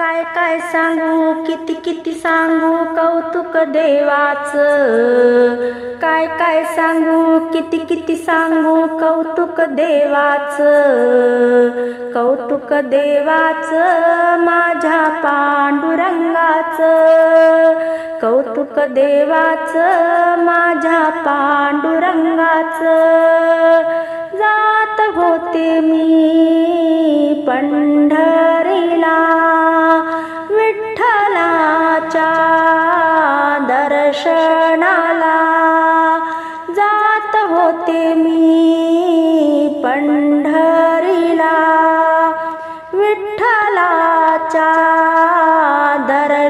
काय काय सांगू? किती किती सांगू? कौतुक देवाच. काय काय सांगू? किती किती सांगू? कौतुक देवाच. कौतुक देवाच माझ्या पांडुरंगाच. कौतुक देवाच माझ्या पांडुरंगाच.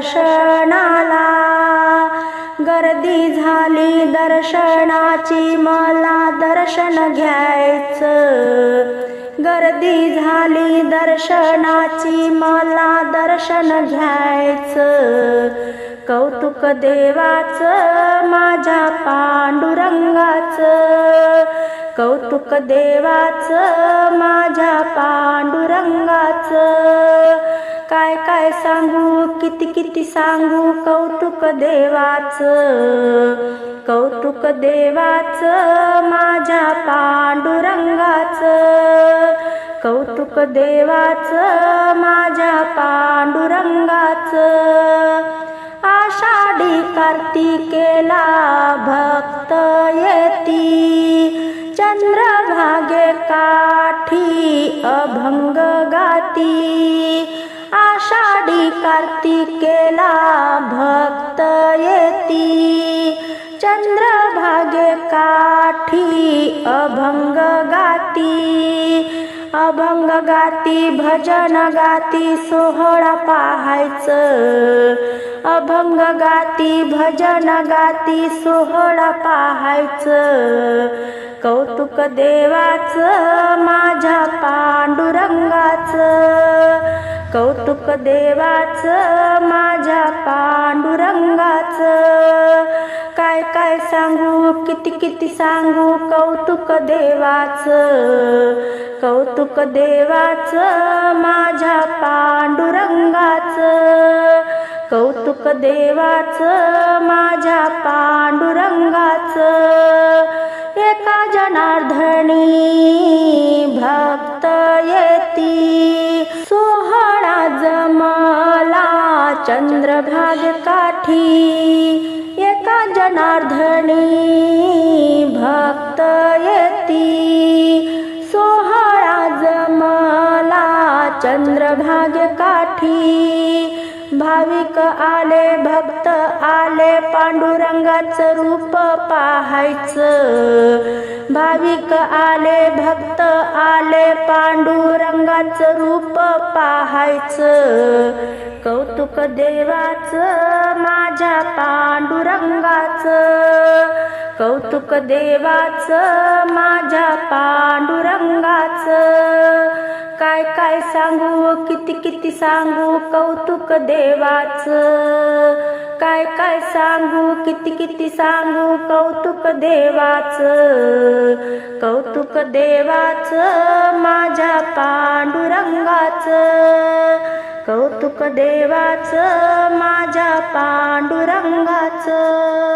दर्शनाला. गर्दी झाली दर्शनाची मला दर्शन घ्यायचं. गर्दी झाली दर्शनाची मला दर्शन घ्यायचं. कौतुक देवाचं माझ्या पांडुरंगाचं. कौतुक देवाचं माझ्या पांडुरंगाचं. काय काय सांगू किती किती सांगू? कौतुक देवाच कौतुक देवाच माझ्या पांडुरंगाचं. कौतुक देवाच माझ्या पांडुरंगाचं. आषाढी कार्तिकेला भक्त येत गाती अभंग गाती भजन गाती सोहळा पाहायचं. अभंग गाती भजन गाती सोहळा पाहायचं. कौतुक देवाचं माझ्या पांडुरंगाचं. कौतुक देवाचं माझ्या पांडुरंग काय सांगू? किती किती सांगू? कौतुक देवाचं कौतुक देवाचं माझ्या पांडुरंगाचं. कौतुक देवाचं माझ्या पांडुरंगाचं. एका जनार्दनी भक्त येती. सोहळा जमला चंद्रभाग काठी जनार्दनी भक्त येती. सोहळा जमाला चंद्रभाग काठी. भाविक आले भक्त आले पांडुरंगाचं रूप पाहायचं. भाविक आले भक्त आले पांडुरंगाचं रूप पाहायचं. कौतुक देवाचं माझ्या पांडुरंगाचं. कौतुक देवाचं माझ्या पांडुरंगाचं. काय काय सांगू किती किती सांगू कौतुक देवाचं. काय काय सांगू किती किती सांगू? कौतुक देवाचं कौतुक देवाचं माझ्या पांडुरंगाचं. कौतुक देवाचं माझ्या पांडुरंगाचं.